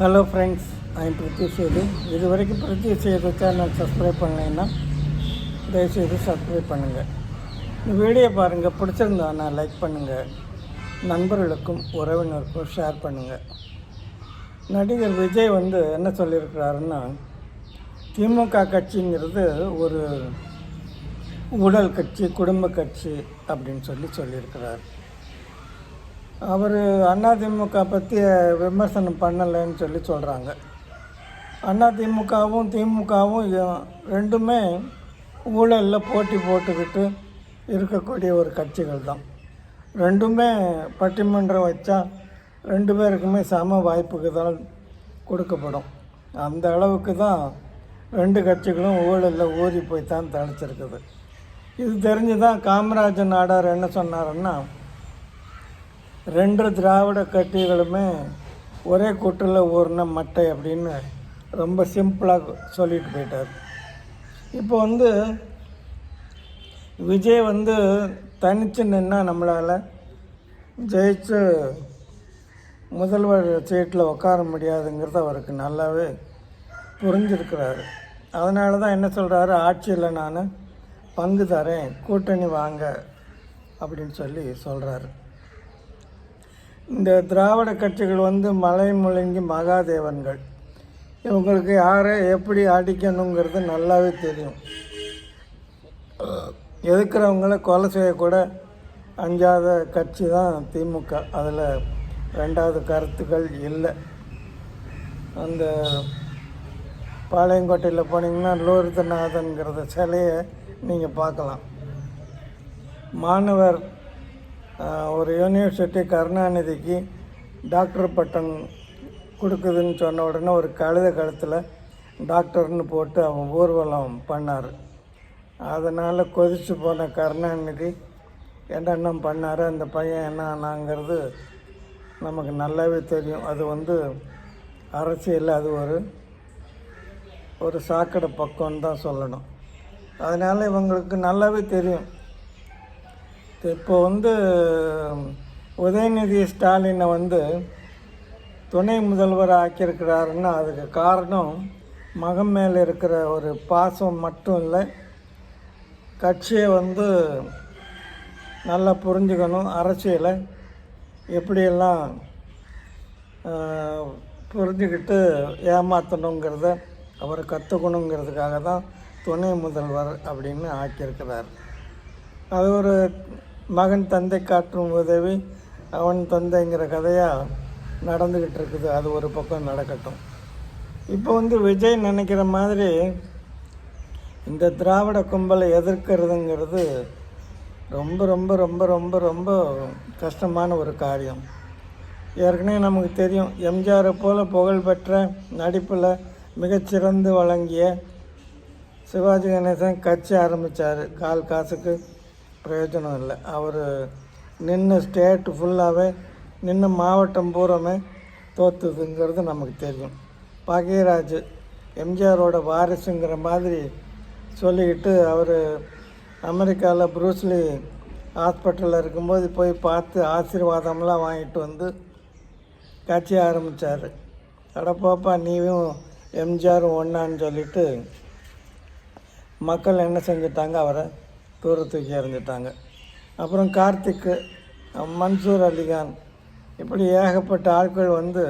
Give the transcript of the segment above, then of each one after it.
Hello friends I'm Preethi Sethu இது வரைக்கும் Preeti Setu channel subscribe பண்ணலைன்னா தயவுசெய்து சப்ஸ்கிரைப் பண்ணுங்கள் இந்த வீடியோ பாருங்கள் பிடிச்சிருந்தானா லைக் பண்ணுங்கள் நண்பர்களுக்கும் உறவினருக்கும் ஷேர் பண்ணுங்கள் நடிகர் விஜய் வந்து என்ன சொல்லியிருக்கிறாருன்னா திமுக கட்சிங்கிறது ஒரு உடல் கட்சி குடும்ப கட்சி அப்படின்னு சொல்லி சொல்லியிருக்கிறார். அவர் அதிமுக பற்றி விமர்சனம் பண்ணலைன்னு சொல்லி சொல்கிறாங்க அதிமுகவும் திமுகவும் ரெண்டுமே ஊழலில் போட்டி போட்டுக்கிட்டு இருக்கக்கூடிய ஒரு கட்சிகள் தான். ரெண்டுமே பட்டிமன்றம் வச்சா ரெண்டு பேருக்குமே சம வாய்ப்புக்கு தான் கொடுக்கப்படும். அந்த அளவுக்கு தான் ரெண்டு கட்சிகளும் ஊழலில் ஊறி போய் தான் தனிச்சிருக்குது இது தெரிஞ்சு தான் காமராஜர் நாடார் என்ன சொன்னாருன்னா ரெண்டு திராவிட கட்சிகளுமே ஒரே கூட்டில் ஊறின மட்டை அப்படின்னு ரொம்ப சிம்பிளாக சொல்லிட்டு போயிட்டார். இப்போ வந்து விஜய் வந்து தனித்து நின்னால் நம்மளால் ஜெயிச்சு முதல்வர் சீட்டில் உட்கார முடியாதுங்கிறது அவருக்கு நல்லாவே புரிஞ்சிருக்கிறாரு. அதனால தான் என்ன சொல்கிறாரு ஆட்சியில் நான் பங்கு தரேன் கூட்டணி வாங்க அப்படின்னு சொல்லி சொல்கிறாரு இந்த திராவிட கட்சிகள் வந்து மலை முழங்கி மகாதேவன்கள். இவங்களுக்கு யாரை எப்படி அடிக்கணுங்கிறது நல்லாவே தெரியும். எதுக்கிறவங்கள கொலை செய்யக்கூட அஞ்சாத கட்சி தான் திமுக. அதில் ரெண்டாவது கருத்துக்கள் இல்லை. அந்த பாளையங்கோட்டையில் போனீங்கன்னா லோரித்தநாதன்கிறத சிலையை நீங்கள் பார்க்கலாம். மாணவர் ஒரு யூனிவர்சிட்டி கருணாநிதிக்கு டாக்டர் பட்டம் கொடுக்குதுன்னு சொன்ன உடனே ஒரு கழுத கழுத்தில் டாக்டர்னு போட்டு அவன் ஊர்வலம் பண்ணார். அதனால் கொதிச்சு போன கருணாநிதி என்னென்ன பண்ணார் அந்த பையன் என்ன ஆனாங்கிறது நமக்கு நல்லாவே தெரியும். அது வந்து அரசியல் அது ஒரு ஒரு சாக்கடை பக்கம்னு தான் சொல்லணும். அதனால் இவங்களுக்கு நல்லாவே தெரியும். இப்போ வந்து உதயநிதி ஸ்டாலினை வந்து துணை முதல்வர் ஆக்கியிருக்கிறாருன்னா அதுக்கு காரணம் மகன் மேலே இருக்கிற ஒரு பாசம் மட்டும் இல்லை. கட்சியை வந்து நல்லா புரிஞ்சுக்கணும். அரசியலை எப்படியெல்லாம் புரிஞ்சுக்கிட்டு ஏமாற்றணுங்கிறத அவர் கற்றுக்கணுங்கிறதுக்காக தான் துணை முதல்வர் அப்படின்னு ஆக்கியிருக்கிறார். அது ஒரு மகன் தந்தை காட்டும் உதவி அவன் தந்தைங்கிற கதையாக நடந்துக்கிட்டு இருக்குது. அது ஒரு பக்கம் நடக்கட்டும். இப்போ வந்து விஜய் நினைக்கிற மாதிரி இந்த திராவிட கும்பலை எதிர்க்கிறதுங்கிறது ரொம்ப ரொம்ப ரொம்ப ரொம்ப ரொம்ப கஷ்டமான ஒரு காரியம். ஏற்கனவே நமக்கு தெரியும் எம்ஜிஆரை போல் புகழ்பெற்ற நடிப்பில் மிகச்சிறந்து வழங்கிய சிவாஜி கணேசன் கட்சி ஆரம்பித்தார் கால் காசுக்கு பிரயோஜனம் இல்லை. அவர் நின்று ஸ்டேட்டு ஃபுல்லாகவே நின்று மாவட்டம் பூராமே தோத்துதுங்கிறது நமக்கு தெரியும். பாக்கியராஜ் எம்ஜிஆரோட வாரிசுங்கிற மாதிரி சொல்லிக்கிட்டு அவர் அமெரிக்காவில் ப்ரூஸ்லி ஹாஸ்பிட்டலில் இருக்கும்போது போய் பார்த்து ஆசீர்வாதம்லாம் வாங்கிட்டு வந்து கட்சி ஆரம்பித்தார் அடப்போப்பா நீயும் எம்ஜிஆரும் ஒன்றான்னு சொல்லிட்டு மக்கள் என்ன செஞ்சிட்டாங்க அவரை? தூர தூக்கி எறிஞ்சிட்டாங்க அப்புறம் கார்த்திக்கு மன்சூர் அலிகான் இப்படி ஏகப்பட்ட ஆட்கள் வந்து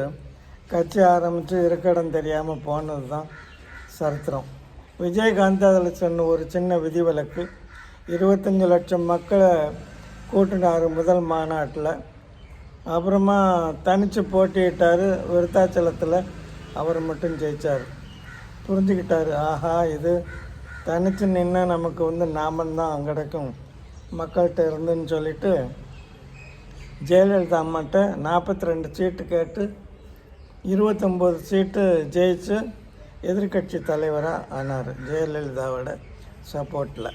கட்சி ஆரம்பித்து இருக்கடம் தெரியாமல் போனது தான் சரித்திரம். விஜயகாந்த் அதில் சொன்ன ஒரு சின்ன விதிவிலக்கு இருபத்தஞ்சி லட்சம் மக்களை கூட்டினார் முதல் மாநாட்டில். அப்புறமா தனித்து போட்டியிட்டார் விருத்தாச்சலத்தில் அவர் மட்டும் ஜெயித்தார் புரிஞ்சுக்கிட்டார் ஆஹா இது தனித்து நின்று நமக்கு வந்து நாமந்தான் கிடைக்கும். மக்கள்கிட்ட இருந்துன்னு சொல்லிட்டு ஜெயலலிதா அம்மாட்ட நாற்பத்தி ரெண்டு சீட்டு கேட்டு இருபத்தொம்போது சீட்டு ஜெயிச்சு எதிர்க்கட்சி தலைவராக ஆனார் ஜெயலலிதாவோட சப்போர்ட்டில்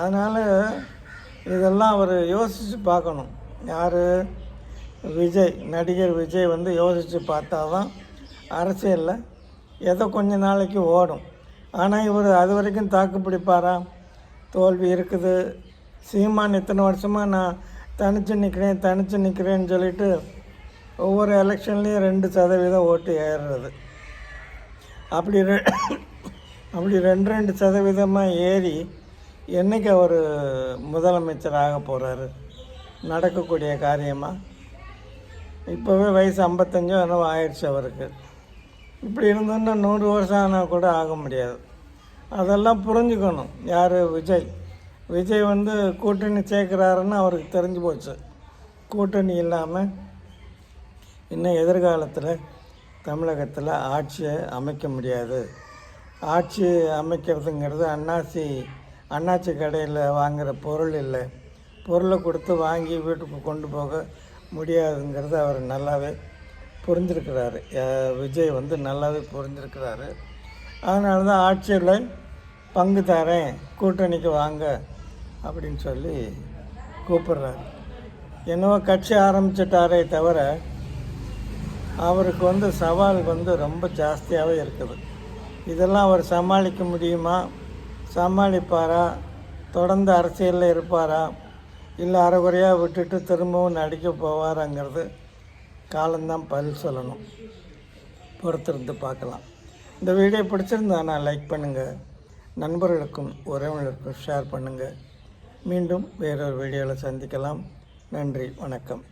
அதனால் இதெல்லாம் அவர் யோசித்து பார்க்கணும். யார்? விஜய் நடிகர் விஜய் வந்து யோசித்து பார்த்தா தான் அரசியலில் ஏதோ கொஞ்ச நாளைக்கு ஓடும். ஆனால் இவர் அது வரைக்கும் தாக்கு பிடிப்பாரா தோல்வி இருக்குது. சீமான் இத்தனை வருஷமாக நான் தனித்து நிற்கிறேன் தனித்து நிற்கிறேன்னு சொல்லிட்டு ஒவ்வொரு எலெக்ஷன்லேயும் ரெண்டு சதவீதம் ஓட்டு ஏறுறது. அப்படி ரெ அப்படி ரெண்டு ரெண்டு சதவீதமாக ஏறி என்னைக்கு அவர் முதலமைச்சர் ஆக போகிறாரு நடக்கக்கூடிய காரியமாக இப்போவே வயசு ஐம்பத்தஞ்சோ என்னவோ ஆயிடுச்சு அவருக்கு. இப்படி இருந்தோன்னா நூறு வருஷம் ஆனால் கூட ஆக முடியாது. அதெல்லாம் புரிஞ்சுக்கணும். யார்? விஜய். விஜய் வந்து கூட்டணி சேர்க்குறாருன்னு அவருக்கு தெரிஞ்சு போச்சு. கூட்டணி இல்லாமல் இன்னும் எதிர்காலத்தில் தமிழகத்தில் ஆட்சியை அமைக்க முடியாது. ஆட்சி அமைக்கிறதுங்கிறது அண்ணாச்சி அண்ணாச்சி கடையில் வாங்குகிற பொருள் இல்லை. பொருளை கொடுத்து வாங்கி வீட்டுக்கு கொண்டு போக முடியாதுங்கிறது அவர் நல்லாவே புரிஞ்சிருக்கிறாரு. விஜய் வந்து நல்லாவே புரிஞ்சிருக்கிறாரு. அதனால தான் ஆட்சியில் பங்கு தரேன் கூட்டணிக்கு வாங்க அப்படின்னு சொல்லி கூப்பிடுறாரு. என்னவோ கட்சி ஆரம்பிச்சிட்டாரே தவிர அவருக்கு வந்து சவால் வந்து ரொம்ப ஜாஸ்தியாகவே இருக்குது. இதெல்லாம் அவர் சமாளிக்க முடியுமா? சமாளிப்பாரா? தொடர்ந்து அரசியலில் இருப்பாரா? இல்லை அரைகுறையாக விட்டுட்டு திரும்பவும் நடிக்க போவாராங்கிறது காலம்தான் பதில் சொல்லணும். பொறுத்திருந்து பார்க்கலாம். இந்த வீடியோ பிடிச்சிருந்தானா லைக் பண்ணுங்கள் நண்பர்களுக்கும் உறவினருக்கும் ஷேர் பண்ணுங்கள் மீண்டும் வேறொரு வீடியோவில் சந்திக்கலாம். நன்றி வணக்கம்.